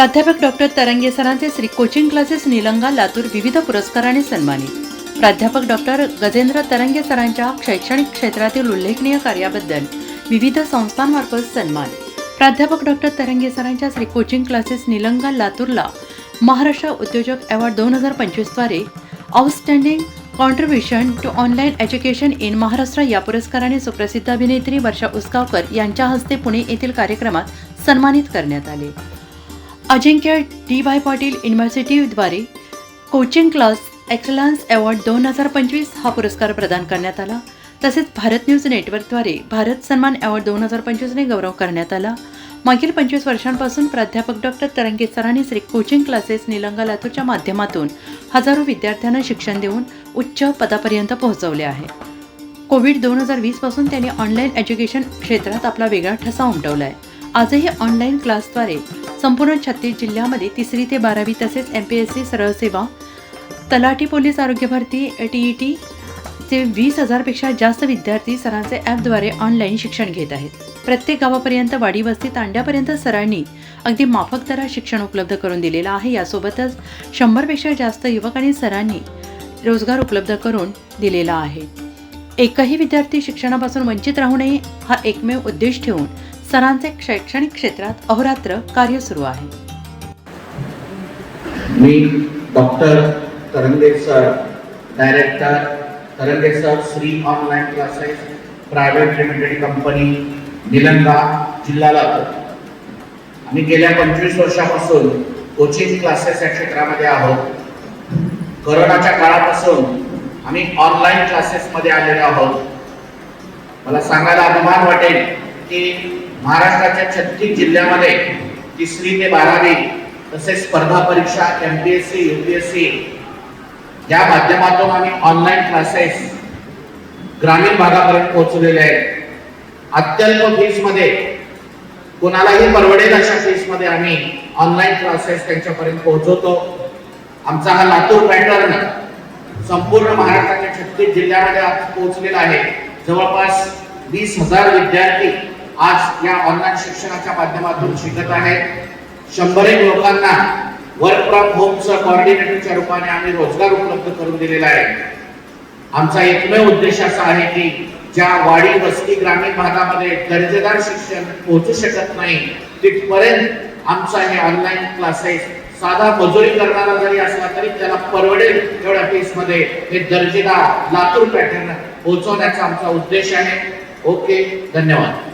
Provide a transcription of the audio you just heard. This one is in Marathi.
प्राध्यापक डॉक्टर तरंगे सरांचे श्री कोचिंग क्लासेस निलंगा लातूर विविध पुरस्काराने सन्मानित. प्राध्यापक डॉक्टर गजेंद्र तरंगे सरांच्या शैक्षणिक क्षेत्रातील उल्लेखनीय कार्याबद्दल विविध संस्थांमार्फत सन्मान. प्राध्यापक डॉक्टर तरंगे सरांच्या श्री कोचिंग क्लासेस निलंगा लातूरला महाराष्ट्र उद्योजक अवॉर्ड दोन हजार पंचवीसद्वारे outstanding contribution to online education in Maharashtra या पुरस्काराने सुप्रसिद्ध अभिनेत्री वर्षा उसगावकर यांच्या हस्ते पुणे येथील कार्यक्रमात सन्मानित करण्यात आले. अजिंक्य डी वाय पाटील युनिव्हर्सिटीद्वारे कोचिंग क्लास एक्सलन्स अवॉर्ड दोन हजार पंचवीस हा पुरस्कार प्रदान करण्यात आला. तसेच भारत न्यूज नेटवर्कद्वारे भारत सन्मान अवॉर्ड दोन हजार पंचवीसने गौरव करण्यात आला. मागील पंचवीस वर्षांपासून प्राध्यापक डॉक्टर तरंगे सरांनी श्री कोचिंग क्लासेस निलंगा लातूरच्या माध्यमातून हजारो विद्यार्थ्यांना शिक्षण देऊन उच्च पदापर्यंत पोहोचवले आहे. कोविड दोन हजार वीसपासून त्यांनी ऑनलाईन एज्युकेशन क्षेत्रात आपला वेगळा ठसा उमटवला आहे आजही ऑनलाईन क्लासद्वारे संपूर्ण छत्तीस जिल्ह्यामध्ये तिसरी ते बारावी तसेच एम पी एस सी सरळ सेवा तलाठी पोलीस आरोग्य भरती टी ई टी चे वीस हजारपेक्षा जास्त विद्यार्थी सरांचे ॲपद्वारे ऑनलाईन शिक्षण घेत आहेत. प्रत्येक गावापर्यंत वाडी वस्ती तांड्यापर्यंत सरांनी अगदी माफक दरात शिक्षण उपलब्ध करून दिलेलं आहे. यासोबतच शंभरपेक्षा जास्त युवक आणि सरांनी रोजगार उपलब्ध करून दिलेला आहे. एकही विद्यार्थी शिक्षणापासून वंचित राहू नये हा एकमेव उद्देश ठेवून सरांचे शैक्षणिक क्षेत्रात अहोरात्र कार्य सुरू आहे. मी doctor Tarange sir director Tarange sir Shri online classes private limited company Nilanga जिल्हा लातूर आम्ही गेल्या पंचवीस वर्षापासून कोचिंग क्लासेस या क्षेत्रामध्ये आहोत. करोनाच्या काळापासून आम्ही ऑनलाईन क्लासेसमध्ये आलेलो आहोत. मला सांगायला अभिमान वाटेल की महाराष्ट्राच्या छत्तीस जिल्ह्यामध्ये तिसरी ते बारावी तसेच स्पर्धा परीक्षा M P S C U P S C या माध्यमातून आम्ही ऑनलाईन क्लासेस ग्रामीण भागापर्यंत पोहोचलेले आहेत. अत्यल्प फीसमध्ये कोणालाही परवडेल अशा फीसमध्ये आम्ही ऑनलाईन क्लासेस त्यांच्यापर्यंत पोहोचवतो. आमचा हा लातूर पॅटर्न संपूर्ण महाराष्ट्राच्या छत्तीस जिल्ह्यामध्ये आज पोहोचलेला आहे. जवळपास वीस हजार विद्यार्थी आज या ऑनलाईन शिक्षणाच्या माध्यमातून शिकत आहेत शंभर एक लोकांना वर्क फ्रॉम होमचं कॉर्डिनेटरच्या रूपाने आम्ही रोजगार उपलब्ध करून दिलेला आहे. आमचा एकमेव उद्देश असा आहे की ज्या वाडी वस्ती ग्रामीण भागामध्ये दर्जेदार शिक्षण पोहोचू शकत नाही तिथपर्यंत आमचा हे ऑनलाईन क्लासेस साधा मजुरी करणारा जरी असला तरी त्याला परवडेल एवढ्या फीसमध्ये हे दर्जेदार लातूर पॅटर्न पोहोचवण्याचा आमचा उद्देश आहे. ओके धन्यवाद.